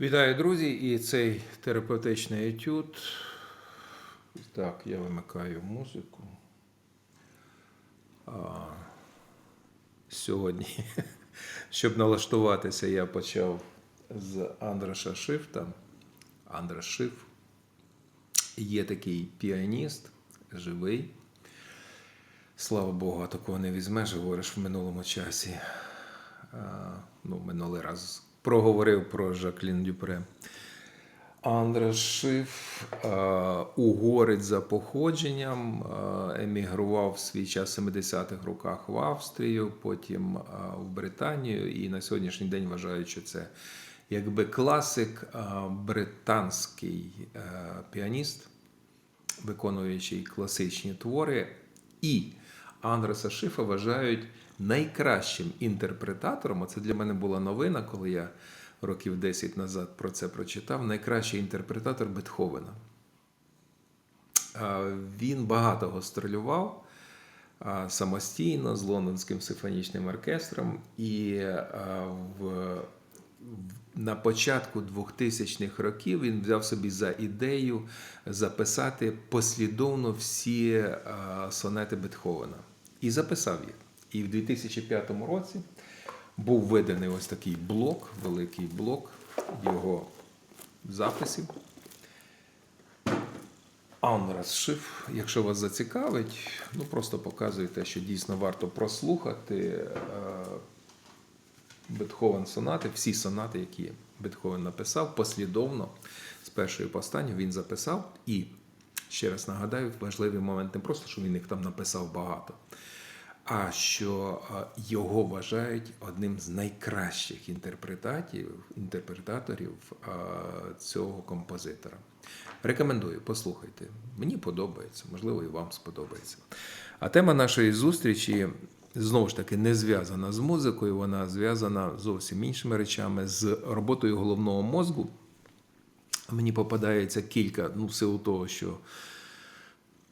Вітаю, друзі! І цей терапевтичний етюд. Так, я вимикаю музику. А, сьогодні, щоб налаштуватися, я почав з Андраша Шифта. Андраш Шиф є такий піаніст, живий. Слава Богу, такого не візьмеш, говориш в минулому часі. А, ну, минулий раз проговорив про Жаклін Дюпре. Андраш Шиф, е, угорець за походженням, е, емігрував в свій час в 70-х роках в Австрію, потім е, в Британію, і на сьогоднішній день вважають, що це якби класик, британський піаніст, виконуючий класичні твори. І Андреса Шифа вважають найкращим інтерпретатором. Оце для мене була новина, коли я років 10 назад про це прочитав. Найкращий інтерпретатор Бетховена. Він багато гастролював самостійно з Лондонським симфонічним оркестром. І в, на початку 2000-х років він взяв собі за ідею записати послідовно всі сонети Бетховена. І записав їх. І в 2005 році був виданий ось такий блок, великий блок його записів. Анрас Шиф, якщо вас зацікавить, ну просто показує те, що дійсно варто прослухати е, Бетховен сонати, всі сонати, які Бетховен написав, послідовно з першої по останню він записав. І ще раз нагадаю, важливий момент не просто, що він їх там написав багато, а що його вважають одним з найкращих інтерпретатів, інтерпретаторів цього композитора. Рекомендую, послухайте. Мені подобається, можливо, і вам сподобається. А тема нашої зустрічі знову ж таки не зв'язана з музикою, вона зв'язана зовсім іншими речами, з роботою головного мозку. Мені попадається кілька, ну, в силу того, що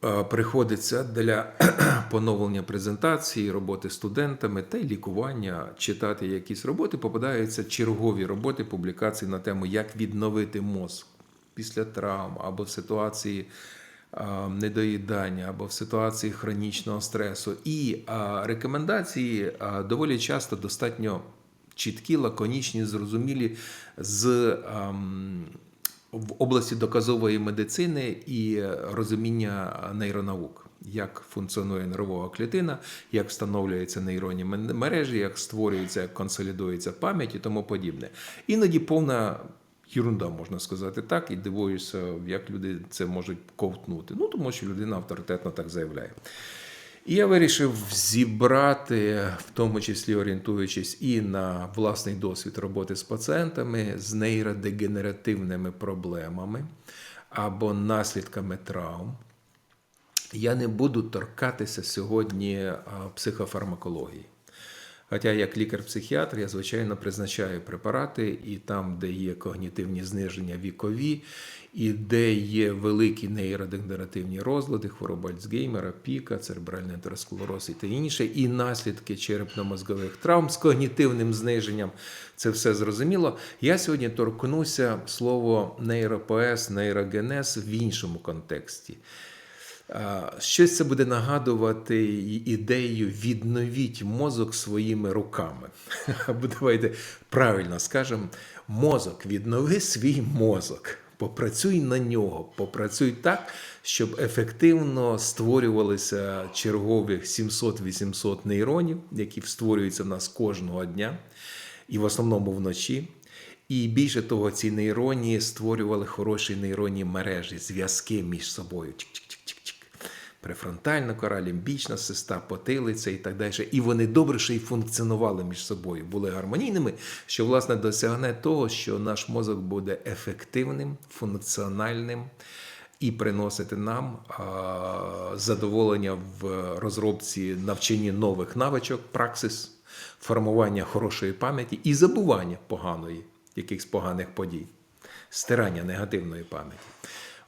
е, приходиться для поновлення презентації, роботи студентами та й лікування, читати якісь роботи, попадаються чергові роботи, публікації на тему, як відновити мозк після травм або в ситуації е, недоїдання, або в ситуації хронічного стресу. І е, рекомендації е, доволі часто достатньо чіткі, лаконічні, зрозумілі з. ем, в області доказової медицини і розуміння нейронаук, як функціонує нервова клітина, як встановлюються нейронні мережі, як створюється, як консолідується пам'ять і тому подібне. Іноді повна ерунда, можна сказати так, і дивуюся, як люди це можуть ковтнути. Ну тому що людина авторитетно так заявляє. І я вирішив зібрати, в тому числі орієнтуючись і на власний досвід роботи з пацієнтами з нейродегенеративними проблемами або наслідками травм. Я не буду торкатися сьогодні психофармакології. Хоча як лікар-психіатр я, звичайно, призначаю препарати, і там, де є когнітивні зниження вікові, і де є великі нейродегенеративні розлади, хвороба Альцгеймера, піка, церебральний атеросклероз і те інше, і наслідки черепно-мозгових травм з когнітивним зниженням, це все зрозуміло. Я сьогодні торкнуся слово нейропоез, нейрогенез в іншому контексті. Щось це буде нагадувати ідею відновіть мозок своїми руками. Або давайте правильно скажемо, мозок, віднови свій мозок. Попрацюй на нього, попрацюй так, щоб ефективно створювалися чергових 700-800 нейронів, які створюються в нас кожного дня, і в основному вночі. І більше того, ці нейроні створювали хороші нейронні мережі, зв'язки між собою. Префронтальна кора, лімбічна систа, потилиця і так далі. І вони добре ще й функціонували між собою, були гармонійними, що власне досягне того, що наш мозок буде ефективним, функціональним і приносити нам а, задоволення в розробці навчанні нових навичок, праксис, формування хорошої пам'яті і забування поганої, якихось поганих подій, стирання негативної пам'яті.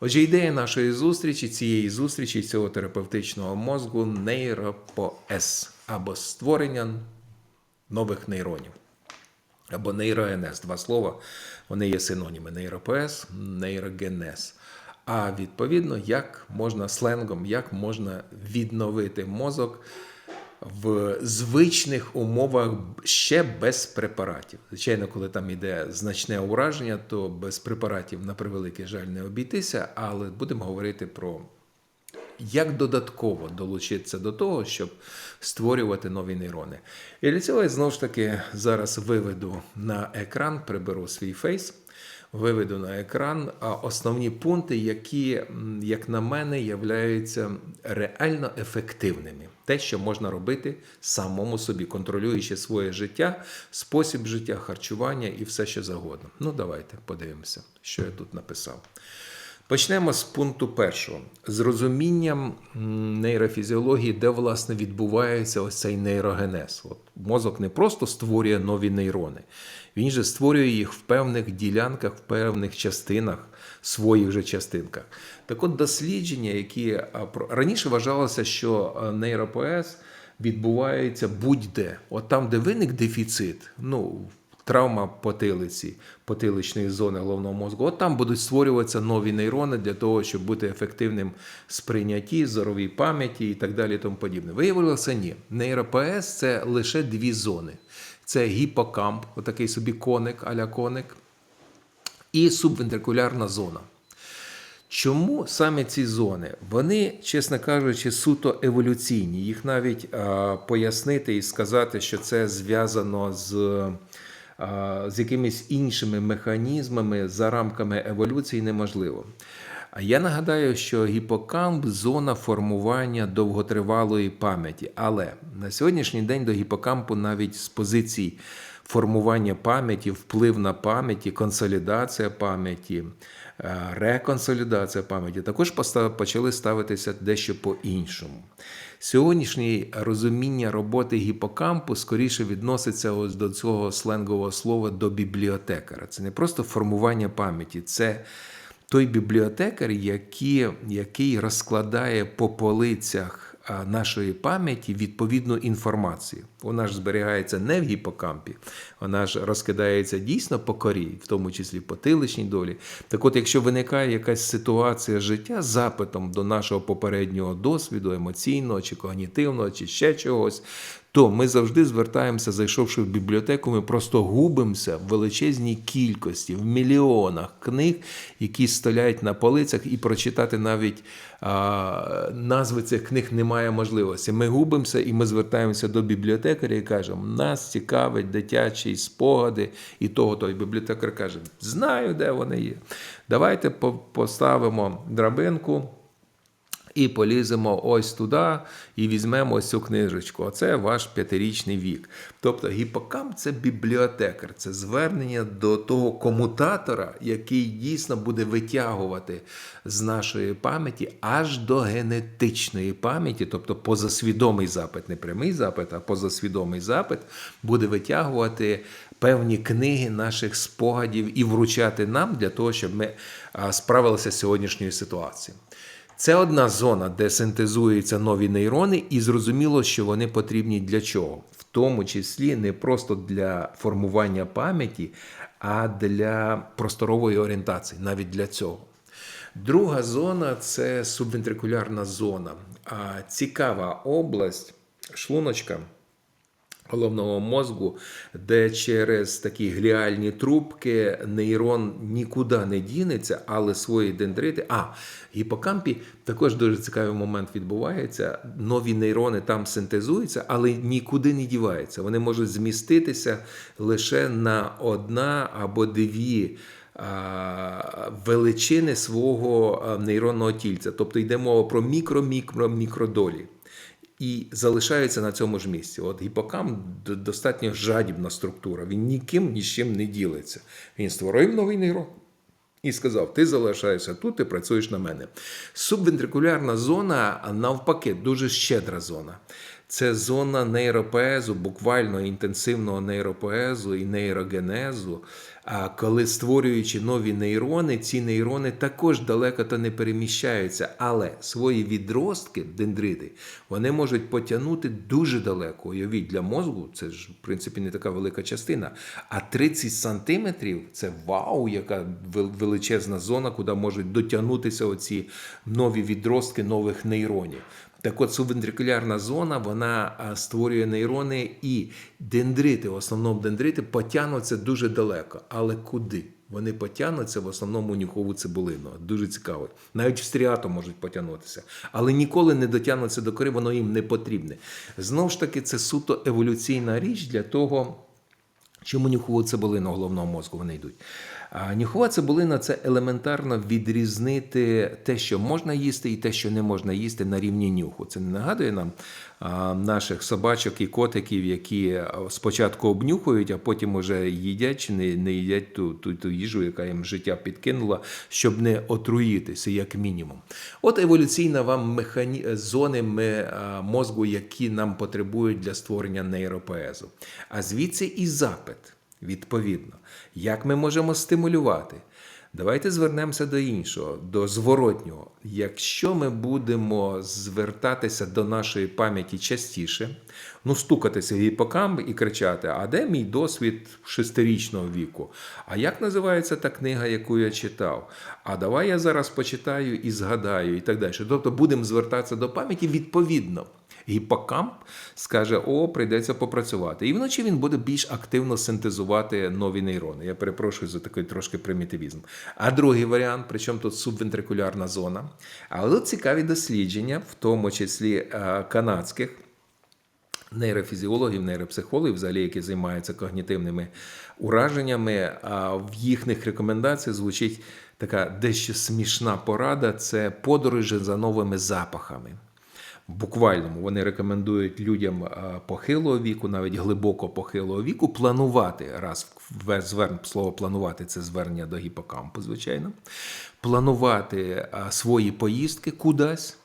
Отже, ідея нашої зустрічі, цієї зустрічі, цього терапевтичного мозку нейропоес або створення нових нейронів. або нейрогенез. Два слова, вони є синоніми нейропоез, нейрогенез. А відповідно, як можна сленгом, як можна відновити мозок в звичних умовах ще без препаратів. Звичайно, коли там йде значне ураження, то без препаратів на превеликий жаль не обійтися, але будемо говорити про як додатково долучитися до того, щоб створювати нові нейрони. І для цього я знову ж таки зараз виведу на екран, приберу свій фейс, виведу на екран основні пункти, які, як на мене, являються реально ефективними. Те, що можна робити самому собі, контролюючи своє життя, спосіб життя, харчування і все, що завгодно. Ну, давайте подивимося, що я тут написав. Почнемо з пункту першого. З розумінням нейрофізіології, де власне відбувається ось цей нейрогенез. От мозок не просто створює нові нейрони, він же створює їх в певних ділянках, в певних частинах, своїх же частинках. Так от дослідження, які про- раніше вважалося, що а, нейропоез відбувається будь-де. От там, де виник дефіцит, ну травма потилиці, потиличної зони головного мозку. От там будуть створюватися нові нейрони для того, щоб бути ефективним сприйнятті, зоровій пам'яті і так далі. Тому подібне. Виявилося, ні. Нейропоез це лише дві зони: це гіпокамп, отакий собі коник, аля коник, і субвентрикулярна зона. Чому саме ці зони? Вони, чесно кажучи, суто еволюційні. Їх навіть пояснити і сказати, що це зв'язано з, з якимись іншими механізмами за рамками еволюції неможливо. А я нагадаю, що гіпокамп зона формування довготривалої пам'яті. Але на сьогоднішній день до гіпокампу навіть з позицій формування пам'яті, вплив на пам'яті, консолідація пам'яті, е, реконсолідація пам'яті також почали ставитися дещо по-іншому. Сьогоднішнє розуміння роботи гіпокампу скоріше відноситься ось до цього сленгового слова до бібліотекара. Це не просто формування пам'яті, це той бібліотекар, який, який розкладає по полицях нашої пам'яті відповідну інформацію. Вона ж зберігається не в гіпокампі, вона ж розкидається дійсно по корі, в тому числі по тиличній долі. Так от, якщо виникає якась ситуація життя з запитом до нашого попереднього досвіду, емоційного чи когнітивного, чи ще чогось, то ми завжди звертаємося, зайшовши в бібліотеку, ми просто губимося в величезній кількості, в мільйонах книг, які стоять на полицях, і прочитати навіть а, назви цих книг немає можливості. Ми губимося і ми звертаємося до бібліотекаря і кажемо, нас цікавить дитячі спогади, і того той бібліотекар каже, знаю, де вони є. Давайте поставимо драбинку. І поліземо ось туди і візьмемо ось цю книжечку. Оце ваш п'ятирічний вік. Тобто гіпокамп це бібліотекар, це звернення до того комутатора, який дійсно буде витягувати з нашої пам'яті аж до генетичної пам'яті, тобто позасвідомий запит, не прямий запит, а позасвідомий запит буде витягувати певні книги наших спогадів і вручати нам для того, щоб ми справилися з сьогоднішньою ситуацією. Це одна зона, де синтезуються нові нейрони, і зрозуміло, що вони потрібні для чого? В тому числі не просто для формування пам'яті, а для просторової орієнтації, навіть для цього. Друга зона це субвентрикулярна зона. Цікава область шлуночка головного мозку, де через такі гліальні трубки нейрон нікуди не дінеться, але свої дендрити. А гіпокампі також дуже цікавий момент відбувається. Нові нейрони там синтезуються, але нікуди не діваються. Вони можуть зміститися лише на одна або дві. Величини свого нейронного тільця, тобто йде мова про мікро-мікро-мікродолі і залишається на цьому ж місці. От гіпокамп д- достатньо жадібна структура. Він ніким ні з чим не ділиться. Він створив новий нейрон. І сказав: ти залишаєшся тут, ти працюєш на мене. Субвентрикулярна зона, навпаки, дуже щедра зона. Це зона нейропоезу, буквально інтенсивного нейропоезу і нейрогенезу. Коли створюючи нові нейрони, ці нейрони також далеко то не переміщаються, але свої відростки, дендрити, вони можуть потягнути дуже далеко. Уявіть, для мозку це ж в принципі не така велика частина. А 30 сантиметрів це вау, яка величезна зона, куди можуть дотягнутися оці нові відростки нових нейронів. Так от субвентрикулярна зона вона створює нейрони і дендрити, в основному дендрити, потягнуться дуже далеко. Але куди? Вони потягнуться в основному нюхову цибулину. Дуже цікаво. Навіть в стріату можуть потягнутися. Але ніколи не дотягнуться до кори, воно їм не потрібне. Знову ж таки, це суто еволюційна річ для того, Чому нюхову цибулину головного мозку вони йдуть? А нюхова цибулина це елементарно відрізнити те, що можна їсти, і те, що не можна їсти на рівні нюху. Це не нагадує нам наших собачок і котиків, які спочатку обнюхують, а потім уже їдять чи не, не їдять ту, ту, ту їжу, яка їм життя підкинула, щоб не отруїтися, як мінімум. От еволюційна вам механі... зони мозку, які нам потребують для створення нейропоезу. А звідси і запит. Відповідно, як ми можемо стимулювати? Давайте звернемося до іншого, до зворотнього. Якщо ми будемо звертатися до нашої пам'яті частіше, ну стукатися гіпокамп і кричати: А де мій досвід шестирічного віку? А як називається та книга, яку я читав? А давай я зараз почитаю і згадаю, і так далі. Тобто будемо звертатися до пам'яті відповідно. Гіпокамп скаже: О, прийдеться попрацювати. І вночі він буде більш активно синтезувати нові нейрони. Я перепрошую за такий трошки примітивізм. А другий варіант, причому тут субвентрикулярна зона. Але тут цікаві дослідження, в тому числі е, канадських нейрофізіологів, нейропсихологів, взагалі, які займаються когнітивними ураженнями. А в їхніх рекомендаціях звучить така дещо смішна порада: це подорожі за новими запахами. Буквальному вони рекомендують людям похилого віку, навіть глибоко похилого віку, планувати раз в зверн слово планувати це звернення до гіпокампу, звичайно, планувати свої поїздки кудись.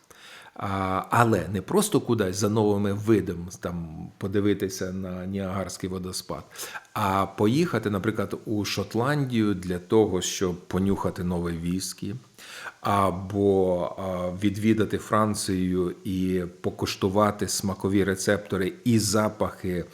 Але не просто кудись за новими видами, там подивитися на Ніагарський водоспад, а поїхати, наприклад, у Шотландію для того, щоб понюхати нове віскі, або відвідати Францію і покуштувати смакові рецептори і запахи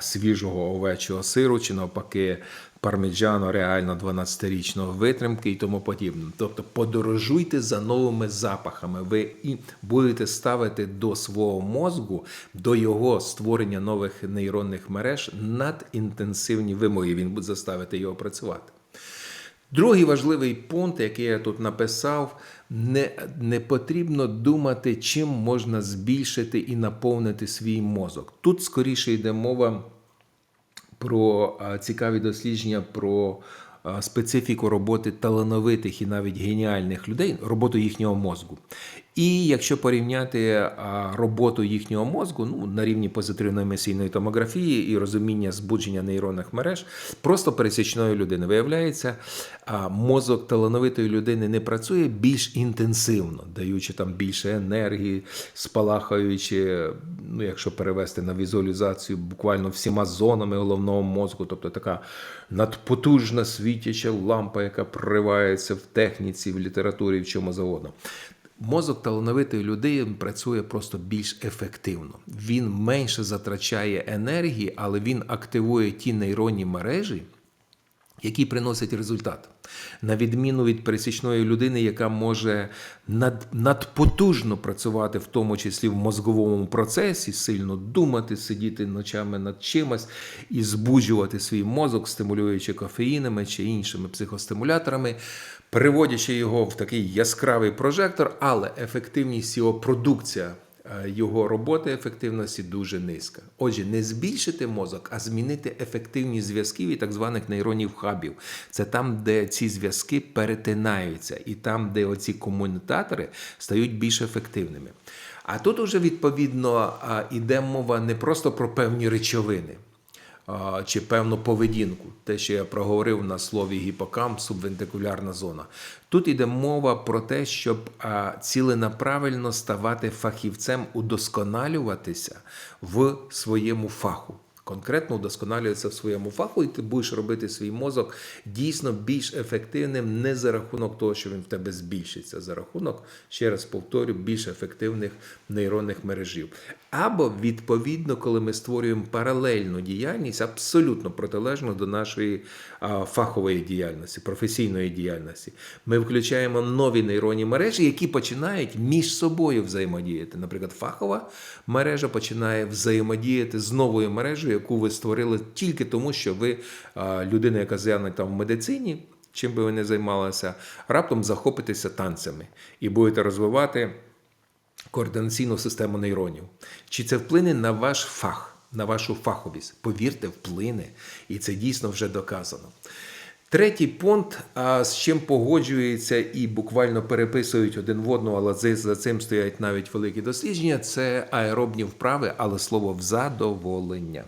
свіжого овечого сиру, чи навпаки. Парміджано реально 12-річного витримки і тому подібне. Тобто подорожуйте за новими запахами. Ви і будете ставити до свого мозку, до його створення нових нейронних мереж надінтенсивні вимоги. Він буде заставити його працювати. Другий важливий пункт, який я тут написав, не, не потрібно думати, чим можна збільшити і наповнити свій мозок. Тут скоріше йде мова про цікаві дослідження про специфіку роботи талановитих і навіть геніальних людей, роботу їхнього мозку. І якщо порівняти роботу їхнього мозку ну, на рівні позитивної емісійної томографії і розуміння збудження нейронних мереж, просто пересічної людини виявляється, а, мозок талановитої людини не працює більш інтенсивно, даючи там більше енергії, спалахаючи, ну якщо перевести на візуалізацію, буквально всіма зонами головного мозку, тобто така надпотужна світяча лампа, яка проривається в техніці, в літературі, в чому завгодно. Мозок талановитої людини працює просто більш ефективно. Він менше затрачає енергії, але він активує ті нейронні мережі, які приносять результат. На відміну від пересічної людини, яка може над, надпотужно працювати, в тому числі в мозговому процесі, сильно думати, сидіти ночами над чимось і збуджувати свій мозок, стимулюючи кофеїнами чи іншими психостимуляторами, переводячи його в такий яскравий прожектор, але ефективність його продукція. Е, Його роботи ефективності дуже низька. Отже, не збільшити мозок, а змінити ефективність зв'язків і так званих нейронів хабів. Це там, де ці зв'язки перетинаються, і там, де оці комунітатори стають більш ефективними. А тут уже відповідно а, іде мова не просто про певні речовини чи певну поведінку, те, що я проговорив на слові гіпокамп, субвентикулярна зона. Тут йде мова про те, щоб а, ціленаправленно ставати фахівцем, удосконалюватися в своєму фаху. конкретно удосконалюється в своєму фаху, і ти будеш робити свій мозок дійсно більш ефективним не за рахунок того, що він в тебе збільшиться, за рахунок, ще раз повторю, більш ефективних нейронних мережів. Або відповідно, коли ми створюємо паралельну діяльність, абсолютно протилежну до нашої а, фахової діяльності, професійної діяльності, ми включаємо нові нейронні мережі, які починають між собою взаємодіяти. Наприклад, фахова мережа починає взаємодіяти з новою мережею, яку ви створили тільки тому, що ви а, людина, яка зайнята в медицині. Чим би ви не займалися, раптом захопитеся танцями і будете розвивати координаційну систему нейронів. Чи це вплине на ваш фах, на вашу фаховість? Повірте, вплине. І це дійсно вже доказано. Третій пункт, з чим погоджується і буквально переписують один в одного, але за цим стоять навіть великі дослідження, це аеробні вправи, але слово задоволення.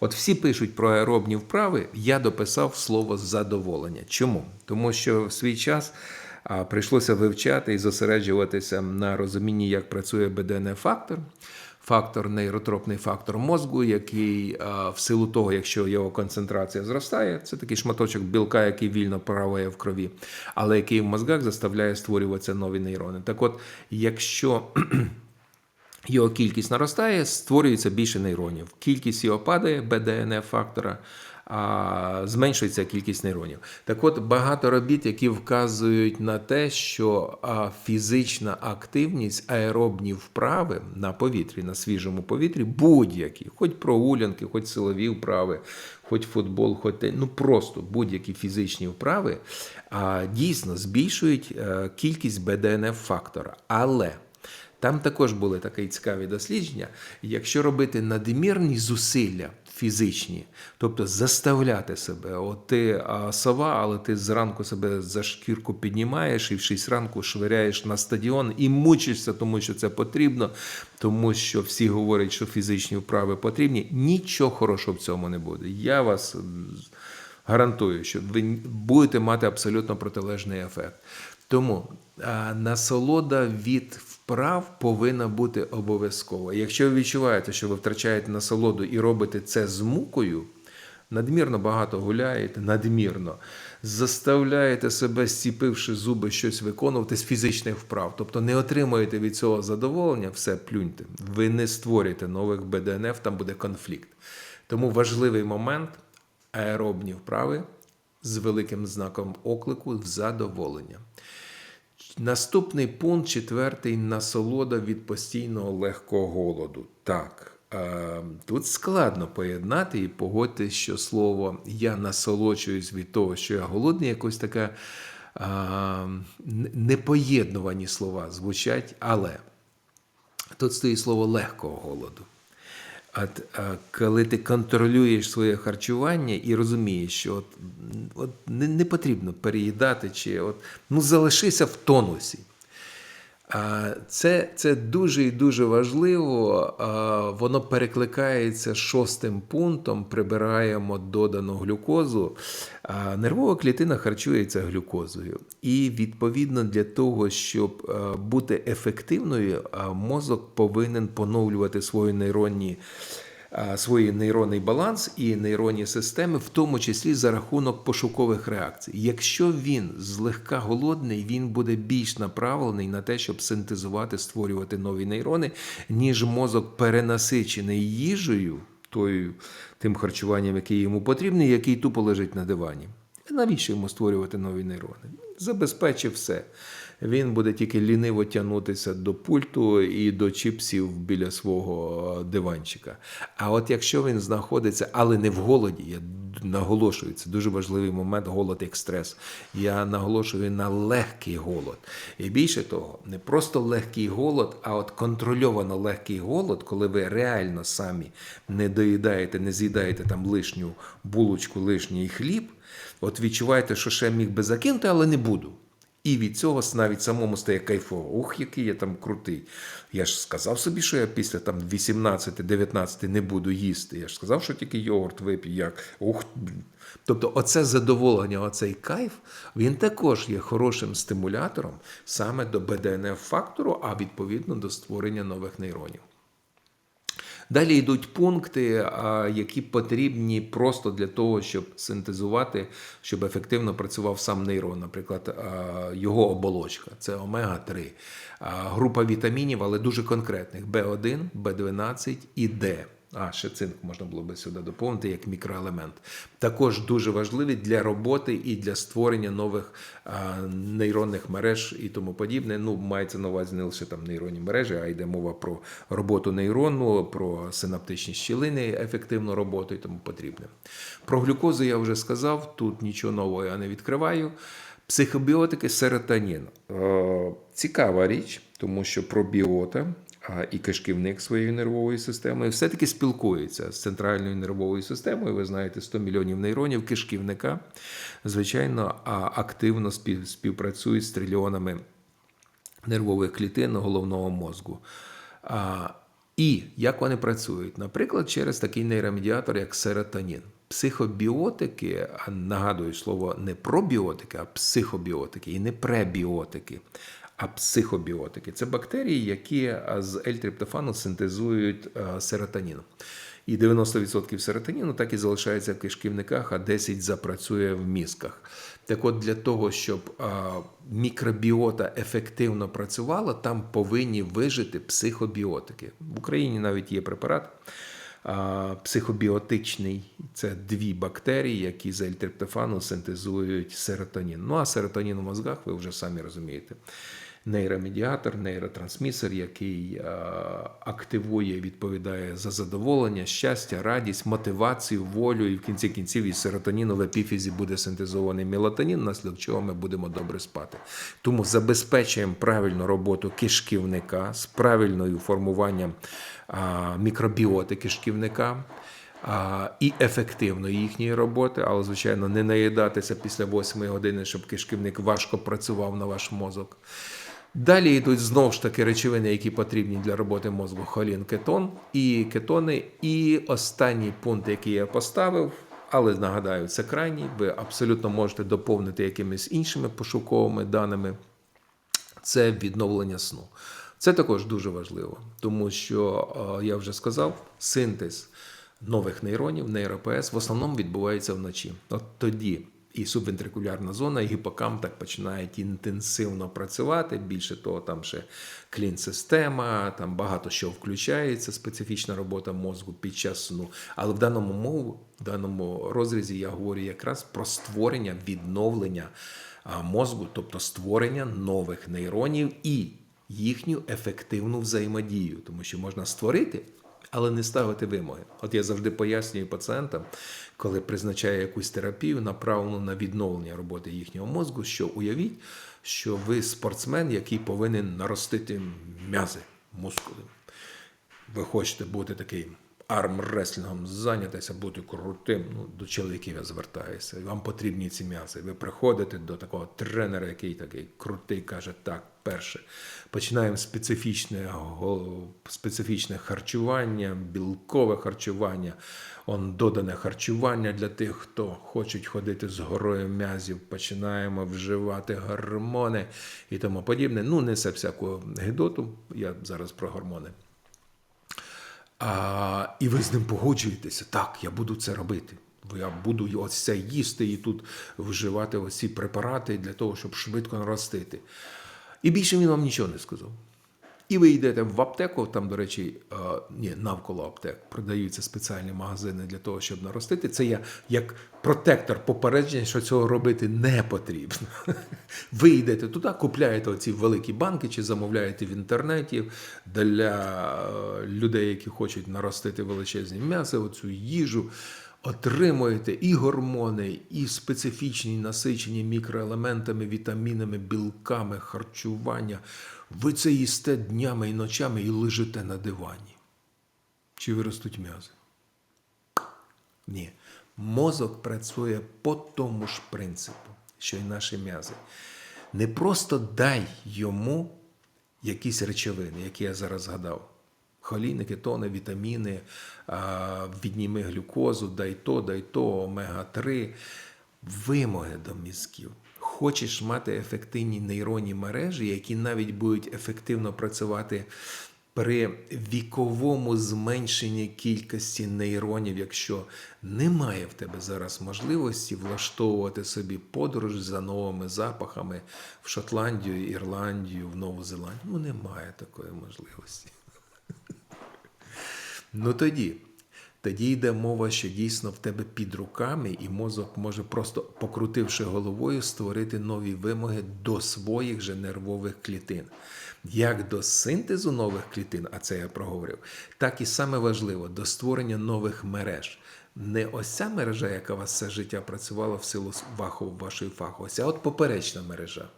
От всі пишуть про аеробні вправи, я дописав слово задоволення. Чому? Тому що в свій час а, прийшлося вивчати і зосереджуватися на розумінні, як працює БДНФ-фактор, фактор, нейротропний фактор мозку, який в силу того, якщо його концентрація зростає, це такий шматочок білка, який вільно плаває в крові, але який в мозгах заставляє створюватися нові нейрони. Так от, якщо його кількість наростає, створюється більше нейронів. Кількість його падає, БДНФ фактора, а зменшується кількість нейронів. Так от багато робіт, які вказують на те, що фізична активність, аеробні вправи на повітрі, на свіжому повітрі, будь-які, хоч прогулянки, хоч силові вправи, хоч футбол, хоч ну просто будь-які фізичні вправи, а, дійсно збільшують е, кількість БДНФ фактора. Але там також були такі цікаві дослідження. Якщо робити надмірні зусилля фізичні, тобто заставляти себе, от ти а, сова, але ти зранку себе за шкірку піднімаєш і в 6 ранку швиряєш на стадіон і мучишся, тому що це потрібно, тому що всі говорять, що фізичні вправи потрібні. Нічого хорошого в цьому не буде. Я вас гарантую, що ви будете мати абсолютно протилежний ефект. Тому а, насолода від вправ повинна бути обов'язково. Якщо ви відчуваєте, що ви втрачаєте насолоду і робите це з мукою, надмірно багато гуляєте, надмірно, заставляєте себе, зціпивши зуби, щось виконувати з фізичних вправ, тобто не отримуєте від цього задоволення, все плюньте. Ви не створюєте нових БДНФ, там буде конфлікт. Тому важливий момент аеробні вправи з великим знаком оклику в задоволення. Наступний пункт, четвертий насолода від постійного легкого голоду. Так, е, тут складно поєднати і погодьтесь, що слово я насолоджуюсь від того, що я голодний, якось така е, непоєднувані слова звучать, але тут стоїть слово легкого голоду. От, коли ти контролюєш своє харчування і розумієш, що от, от не, не потрібно переїдати, чи от, ну залишися в тонусі. Це, це дуже і дуже важливо. Воно перекликається шостим пунктом. Прибираємо додану глюкозу. Нервова клітина харчується глюкозою. І відповідно для того, щоб бути ефективною, мозок повинен поновлювати свої нейронні. А, Свій нейронний баланс і нейронні системи, в тому числі за рахунок пошукових реакцій. Якщо він злегка голодний, він буде більш направлений на те, щоб синтезувати, створювати нові нейрони, ніж мозок перенасичений їжею, тою, тим харчуванням, яке йому потрібне, який тупо лежить на дивані. Навіщо йому створювати нові нейрони? Забезпечив все. Він буде тільки ліниво тягнутися до пульту і до чіпсів біля свого е, диванчика. А от якщо він знаходиться, але не в голоді, я наголошую, це дуже важливий момент голод як стрес. Я наголошую на легкий голод. І більше того, не просто легкий голод, а от контрольовано легкий голод, коли ви реально самі не доїдаєте, не з'їдаєте там лишню булочку, лишній хліб. От відчуваєте, що ще міг би закинути, але не буду. І від цього навіть самому стає кайфово. Ух, який я там крутий. Я ж сказав собі, що я після там 18-19 не буду їсти. Я ж сказав, що тільки йогурт вип'ю. Як ух. Тобто, оце задоволення, оцей кайф, він також є хорошим стимулятором саме до БДНФ фактору, а відповідно до створення нових нейронів. Далі йдуть пункти, які потрібні просто для того, щоб синтезувати, щоб ефективно працював сам нейрон, наприклад, його оболочка. Це омега-3. Група вітамінів, але дуже конкретних: В1, В12 і Д. А, ще цинк можна було би сюди доповнити як мікроелемент. Також дуже важливі для роботи і для створення нових а, нейронних мереж і тому подібне. Ну, мається на увазі не лише там нейронні мережі, а йде мова про роботу нейрону, про синаптичні щілини, ефективну роботу і тому подібне. Про глюкозу я вже сказав, тут нічого нового я не відкриваю. Психобіотики серотонін. Е, Цікава річ, тому що пробіота і кишківник своєю нервовою системою все-таки спілкується з центральною нервовою системою. Ви знаєте, 100 мільйонів нейронів кишківника, звичайно, активно спів- співпрацюють з трильйонами нервових клітин головного мозку. І як вони працюють? Наприклад, через такий нейромедіатор, як серотонін. Психобіотики, нагадую слово не пробіотики, а психобіотики, і не пребіотики, а психобіотики. Це бактерії, які з L-триптофану синтезують а, серотонін. І 90% серотоніну так і залишається в кишківниках, а 10% запрацює в мізках. Так от для того, щоб мікробіота ефективно працювала, там повинні вижити психобіотики. В Україні навіть є препарат психобіотичний. Це дві бактерії, які з L-триптофану синтезують серотонін. Ну а серотонін у мозгах, ви вже самі розумієте. Нейромедіатор, нейротрансмісер, який е, активує відповідає за задоволення, щастя, радість, мотивацію, волю, і в кінці кінців із серотоніну в епіфізі буде синтезований мелатонін, наслідок чого ми будемо добре спати. Тому забезпечуємо правильну роботу кишківника з правильною формуванням мікробіоти кишківника. І ефективно їхньої роботи, але, звичайно, не наїдатися після 8 години, щоб кишківник важко працював на ваш мозок. Далі йдуть знову ж таки речовини, які потрібні для роботи мозку: холін, кетон і кетони. І останній пункт, який я поставив, але нагадаю, це крайній. Ви абсолютно можете доповнити якимись іншими пошуковими даними. Це відновлення сну. Це також дуже важливо, тому що е, я вже сказав, синтез нових нейронів, нейропс в основному відбувається вночі. От тоді і субвентрикулярна зона, і гіпокамп так починають інтенсивно працювати. Більше того, там ще клін-система, там багато що включається, специфічна робота мозку під час сну. Але в даному мову, в даному розрізі я говорю якраз про створення відновлення мозку, тобто створення нових нейронів і їхню ефективну взаємодію, тому що можна створити. Але не ставити вимоги. От я завжди пояснюю пацієнтам, коли призначаю якусь терапію, направлену на відновлення роботи їхнього мозку, що уявіть, що ви спортсмен, який повинен наростити м'язи, мускули. Ви хочете бути таким армреслінгом, зайнятися, бути крутим. Ну, до чоловіків я звертаюся. Вам потрібні ці м'язи. Ви приходите до такого тренера, який такий крутий, каже, так, перше. Починаємо специфічне, специфічне харчування, білкове харчування, он додане харчування для тих, хто хочуть ходити з горою м'язів. Починаємо вживати гормони і тому подібне. Ну, несе всяку гидоту. Я зараз про гормони. А, і ви з ним погоджуєтеся. Так, я буду це робити. Я буду ось це їсти і тут вживати ось ці препарати для того, щоб швидко наростити. І більше він вам нічого не сказав. І ви йдете в аптеку, там, до речі, е, ні, навколо аптек продаються спеціальні магазини для того, щоб наростити. Це я як протектор попередження, що цього робити не потрібно. Ви йдете туди, купляєте оці великі банки чи замовляєте в інтернеті для е, людей, які хочуть наростити величезні м'ясо, оцю їжу. Отримуєте і гормони, і специфічні насичені мікроелементами, вітамінами, білками, харчування. Ви це їсте днями і ночами і лежите на дивані. Чи виростуть м'язи? Ні. Мозок працює по тому ж принципу, що й наші м'язи. Не просто дай йому якісь речовини, які я зараз згадав. Холіни, кетони, вітаміни, відніми глюкозу, дай то, дай то, омега-3. Вимоги до мізків. Хочеш мати ефективні нейронні мережі, які навіть будуть ефективно працювати при віковому зменшенні кількості нейронів, якщо немає в тебе зараз можливості влаштовувати собі подорож за новими запахами в Шотландію, Ірландію, в Нову Зеландію, ну немає такої можливості. Ну тоді, тоді йде мова, що дійсно в тебе під руками, і мозок може просто покрутивши головою, створити нові вимоги до своїх же нервових клітин. Як до синтезу нових клітин, а це я проговорив, так і саме важливо до створення нових мереж. Не ось ця мережа, яка вас все життя працювала в силу фаху, вашої фаховості, а от поперечна мережа,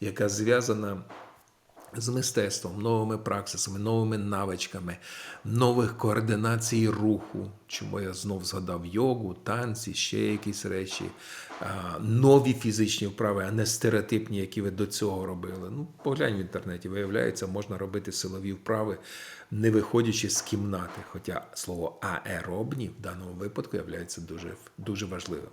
яка зв'язана з мистецтвом, новими праксисами, новими навичками, нових координацій руху. Чому я знов згадав йогу, танці, ще якісь речі, нові фізичні вправи, а не стереотипні, які ви до цього робили. Ну, поглянь в інтернеті, виявляється, можна робити силові вправи, не виходячи з кімнати. Хоча слово аеробні в даному випадку є дуже, дуже важливим.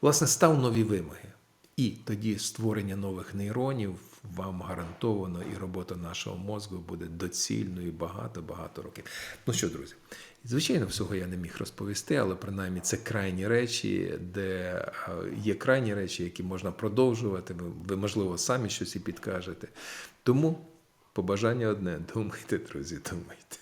Власне, став нові вимоги. І тоді створення нових нейронів вам гарантовано, і робота нашого мозку буде доцільною багато-багато років. Ну що, друзі, звичайно, всього я не міг розповісти, але принаймні це крайні речі, де е, є крайні речі, які можна продовжувати. Ви, ви можливо, самі щось і підкажете. Тому побажання одне: думайте, друзі, думайте.